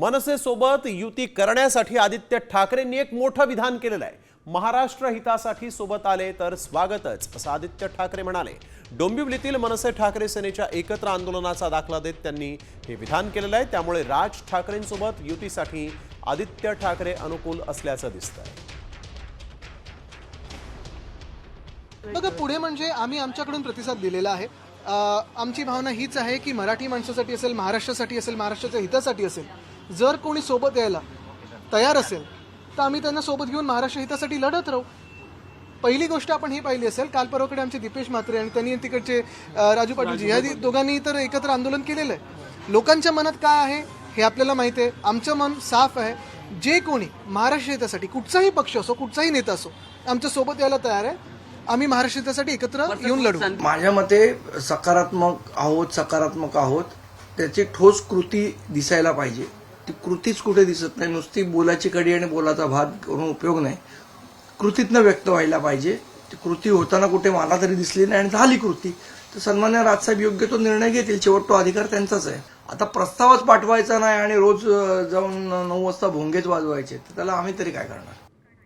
मनसेसोबत युती करण्यासाठी आदित्य ठाकरेंनी एक मोठं विधान केलेलं आहे. महाराष्ट्र हितासाठी सोबत आले तर स्वागतच असं आदित्य ठाकरे म्हणाले. डोंबिवलीतील मनसे ठाकरे सेनेच्या एकत्र आंदोलनाचा दाखला देत त्यांनी हे विधान केलेलं आहे. त्यामुळे राज ठाकरेंसोबत युतीसाठी आदित्य ठाकरे अनुकूल असल्याचं दिसतंय. बघा पुढे म्हणजे आम्ही आमच्याकडून प्रतिसाद दिलेला आहे. आमची भावना हीच आहे की मराठी माणसासाठी असेल महाराष्ट्रासाठी असेल महाराष्ट्राच्या हितासाठी असेल जर कोणी सोबत यायला तयार असेल तर आम्ही त्यांना सोबत घेऊन महाराष्ट्र हितासाठी लढत राहू. पहिली गोष्ट आपण ही पाहिली असेल काल परवाकडे आमचे दीपेश म्हात्रे आणि त्यांनी तिकडचे राजू पाटीलजी या दि- दोघांनी तर एकत्र आंदोलन केलेलं आहे. लोकांच्या मनात काय आहे हे आपल्याला माहिती आहे. आमचं मन साफ आहे. जे कोणी महाराष्ट्र हितासाठी कुठचाही पक्ष असो कुठचाही नेता असो आमच्यासोबत यायला तयार आहे. आम्ही महाराष्ट्र हितासाठी एकत्र येऊन लढू. माझ्या मते सकारात्मक आहोत सकारात्मक आहोत त्याची ठोस कृती दिसायला पाहिजे. ती कृतीच कुठे दिसत नाही. नुसती बोलाची कडी आणि बोलाचा भात करून उपयोग नाही. कृतीतनं व्यक्त व्हायला पाहिजे. ती कृती होताना कुठे मला तरी दिसली नाही आणि झाली कृती. तर सन्मान्य राजसाहेब योग्य तो निर्णय घेतील. शेवट तो अधिकार त्यांचाच आहे. आता प्रस्तावच पाठवायचा नाही आणि रोज जाऊन नऊ वाजता भोंगेच वाजवायचे. तर त्याला आम्ही तरी काय करणार?